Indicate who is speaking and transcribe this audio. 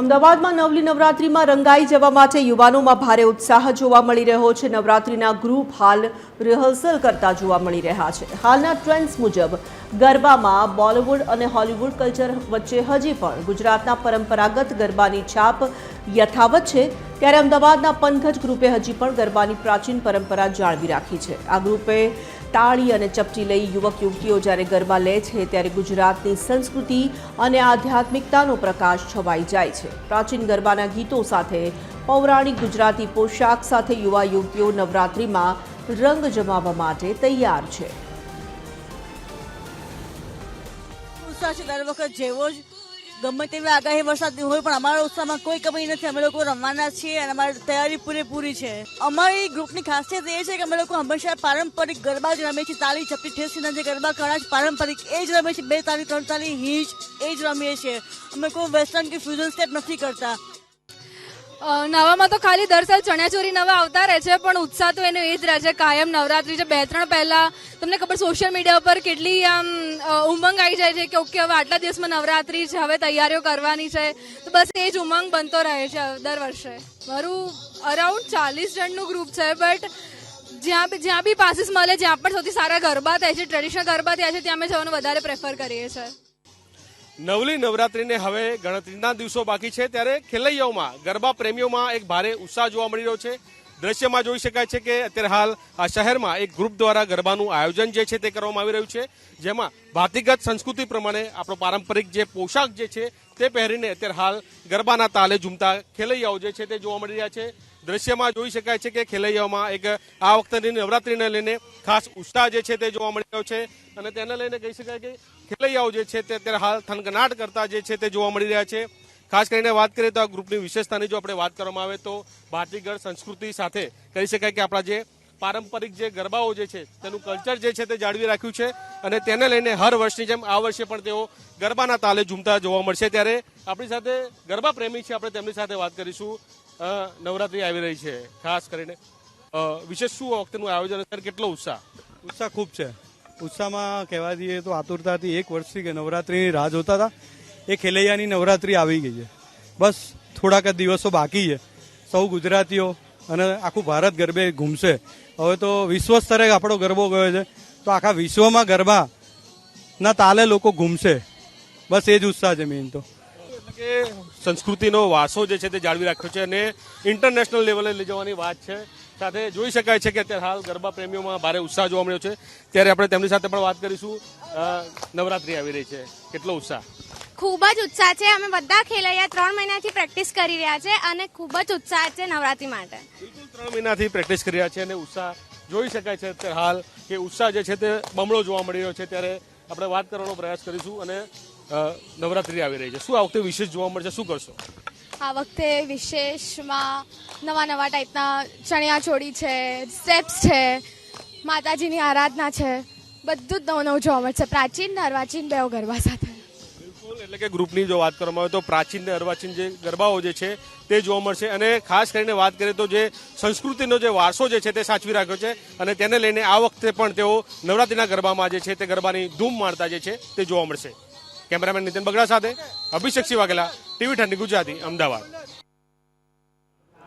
Speaker 1: અમદાવાદમાં નવલી નવરાત્રિમાં રંગાઈ જવા માટે યુવાનોમાં ભારે ઉત્સાહ જોવા મળી રહ્યો છે. નવરાત્રિના ગ્રુપ હાલ રિહર્સલ કરતા જોવા મળી રહ્યા છે. હાલના ટ્રેન્ડ્સ મુજબ ગરબામાં બોલિવૂડ અને હોલિવૂડ કલ્ચર વચ્ચે હજી પણ ગુજરાતના પરંપરાગત ગરબાની છાપ યથાવત છે. ત્યારે અમદાવાદના પંખજ ગ્રુપે હજી પણ ગરબાની પ્રાચીન પરંપરા જાળવી રાખી છે. આ ગ્રુપે તાળી અને ચપટી લઈ યુવક યુવતીઓ જ્યારે ગરબા લે છે ત્યારે ગુજરાતની સંસ્કૃતિ અને આધ્યાત્મિકતાનો પ્રકાશ છવાઈ જાય છે. પ્રાચીન ગરબાના ગીતો સાથે પૌરાણિક ગુજરાતી પોશાક સાથે યુવા યુવતીઓ નવરાત્રિમાં રંગ જમાવવા માટે તૈયાર છે
Speaker 2: દર વખત જેવો જ ગમે તેવી આગાહી વરસાદની હોય, પણ અમારા ઉત્સાહમાં કોઈ કમી નથી. અમે લોકો રમવાના છીએ અને અમારી તૈયારી પૂરેપૂરી છે. અમારી ગ્રુપની ખાસિયત એ છે કે અમે લોકો હંમેશા પારંપરિક ગરબા જ રમીએ છીએ. તાળી ચપટી ઠેસીના જે ગરબા કળા છે, પારંપરિક એ જ રમીએ છીએ. બે તાળી, ત્રણ તાળી, હીચ, એ જ રમીએ છીએ. અમે કોઈ વેસ્ટર્ન કે ફ્યુઝન સ્ટેપ નથી કરતા.
Speaker 3: નવામાં તો ખાલી દર સાલ ચણિયાચોરી નવા આવતા રહે છે, પણ ઉત્સાહ તો એનો એ જ રહે છે, કાયમ નવરાત્રી છે. બે ત્રણ પહેલા, તમને ખબર સોશિયલ મીડિયા ઉપર કેટલી આમ ઉમંગ આવી જાય છે કે ઓકે, હવે આટલા દિવસમાં નવરાત્રી છે, હવે તૈયારીઓ કરવાની છે. તો બસ એ જ ઉમંગ બનતો રહે છે દર વર્ષે. મારું અરાઉન્ડ ચાલીસ જણનું ગ્રુપ છે બટ જ્યાં બી જ્યાં બી પાસીસ મળે, જ્યાં પણ સૌથી સારા ગરબા થાય છે ટ્રેડિશનલ ગરબા થાય છે, ત્યાં અમે જવાનું વધારે પ્રેફર કરીએ છીએ.
Speaker 4: નવલી નવરાત્રીને હવે ગણતરીના દિવસો બાકી છે ત્યારે ખેલૈયાઓમાં ગરબા પ્રેમીઓમાં એક ભારે ઉત્સાહ જોવા મળી રહ્યો છે. દ્રશ્યમાં જોઈ શકાય છે કે અત્યારે હાલ આ શહેરમાં એક ગ્રુપ દ્વારા ગરબાનું આયોજન જે છે તે કરવામાં આવી રહ્યું છે, જેમાં ભાતીગત સંસ્કૃતિ પ્રમાણે આપણો પારંપરિક જે પોશાક જે છે તે પહેરીને અત્યારે હાલ ગરબાના તાલે ઝૂમતા ખેલૈયાઓ જે છે તે જોવા મળી રહ્યા છે. દ્રશ્યમાં જોઈ શકાય છે કે ખેલૈયાઓમાં એક આ વખતની નવરાત્રીને લઈને ખાસ ઉત્સાહ જે છે તે જોવા મળી રહ્યો છે અને તેને લઈને કહી શકાય કે ખેલૈયાઓ જે છે તે અત્યારે હાલ થનગનાટ કરતા જે છે તે જોવા મળી રહ્યા છે. ખાસ કરીને વાત કરીએ તો આ ગ્રુપની વિશેષતાની જો આપણે વાત કરવામાં આવે તો ભારતીય સંસ્કૃતિ સાથે કહી શકાય કે આપણા જે પારંપરિક જે ગરબાઓ જે છે, તેનું કલ્ચર જે છે તે જાળવી રાખ્યું છે અને તેને લઈને હર વર્ષની જેમ આ વર્ષે પણ તેઓ ગરબાના તાલે ઝૂમતા જોવા મળશે. ત્યારે આપણી સાથે ગરબા પ્રેમી છે, આપણે તેમની સાથે વાત કરીશું. નવરાત્રી આવી રહી છે. ખાસ કરીને વિશેષ શું વખતનું આયોજન અત્યારે કેટલો ઉત્સાહ?
Speaker 5: ઉત્સાહ ખૂબ છે. ઉત્સાહમાં કહેવા જઈએ તો આતુરતાથી એક વર્ષથી કે નવરાત્રિની રાહ જોતા હતા. એ ખેલૈયાની નવરાત્રિ આવી ગઈ છે. બસ થોડાક દિવસો બાકી છે. સૌ ગુજરાતીઓ અને આખું ભારત ગરબે ઘૂમશે. હવે તો વિશ્વ સ્તરે આપણો ગરબો ગયો છે. તો આખા વિશ્વમાં ગરબા ના તાલે લોકો ઘૂમશે. બસ એ જ ઉત્સાહ છે મેઇન તો.
Speaker 4: કે સંસ્કૃતિનો વાસો જે છે તે જાળવી રાખ્યો છે અને ઇન્ટરનેશનલ લેવલે લઈ જવાની વાત છે. સાથે જોઈ શકાય છે કે અત્યારે હાલ ગરબા પ્રેમીઓમાં ભારે ઉત્સાહ જોવા મળ્યો છે. ત્યારે આપણે તેમની સાથે પણ વાત કરીશું. નવરાત્રી આવી રહી છે. કેટલો ઉત્સાહ?
Speaker 6: ખૂબ જ ઉત્સાહ છે. અમે બધા ખેલૈયા ત્રણ મહિનાથી પ્રેક્ટિસ કરી રહ્યા છે અને ખૂબ જ ઉત્સાહ છે નવરાત્રી માટે.
Speaker 4: બિલકુલ ત્રણ મહિનાથી પ્રેક્ટિસ કરી રહ્યા છે અને ઉત્સાહ જોઈ શકાય છે અત્યારે હાલ કે ઉત્સાહ જે છે તે બમણો જોવા મળી રહ્યો છે. ત્યારે આપણે વાત કરવાનો પ્રયાસ કરીશું અને નવરાત્રી આવી રહી છે. શું આ વખતે વિશેષ જોવા મળશે? શું કરશો?
Speaker 7: આ વખતે વિશેષમાં નવા નવા ટાઈપના ચણિયા ચોળી છે સ્ટેપ્સ છે માતાજીની આરાધના છે. બધું જ નવું નવું જોવા મળશે. પ્રાચીન ને અર્વાચીન બેવ ગરબા સાથે.
Speaker 4: એટલે કે ગ્રુપની જો વાત કરવામાં આવે તો પ્રાચીન ને અર્વાચીન જે ગરબાઓ જે છે, તે જોવા મળશે. અને ખાસ કરીને વાત કરીએ તો જે સંસ્કૃતિનો જે વારસો જે છે, તે સાચવી રાખ્યો છે. અને તેને લઈને આ વખતે પણ તેઓ નવરાત્રીના ગરબામાં જે છે, તે ગરબાની ધૂમ માણતા જે છે, તે જોવા મળશે. કેમેરામેન નીતિન બગડા સાથે અભિષેક વાઘેલા ટીવી ઠંડી ગુજરાતી, અમદાવાદ.